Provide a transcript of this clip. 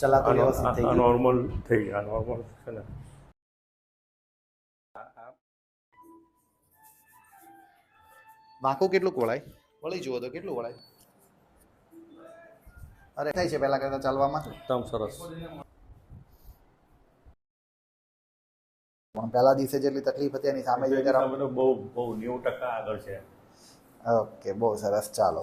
ચલાતો વ્યવસ્થિત થઈ ગયું. નોર્મલ થઈ ગયા નોર્મલ છે ને. વાંકો કેટલું વળાય? વળી જુઓ તો કેટલું વળાય. અરે થાય છે પહેલા કરતા ચાલવામાં. એકદમ સરસ. પણ પહેલા દિવસે જેટલી તકલીફ હતી એની સામે જોઈએ ત્યારે બહુ બહુ નેવું ટકા આગળ છે. ઓકે બહુ સરસ ચાલો.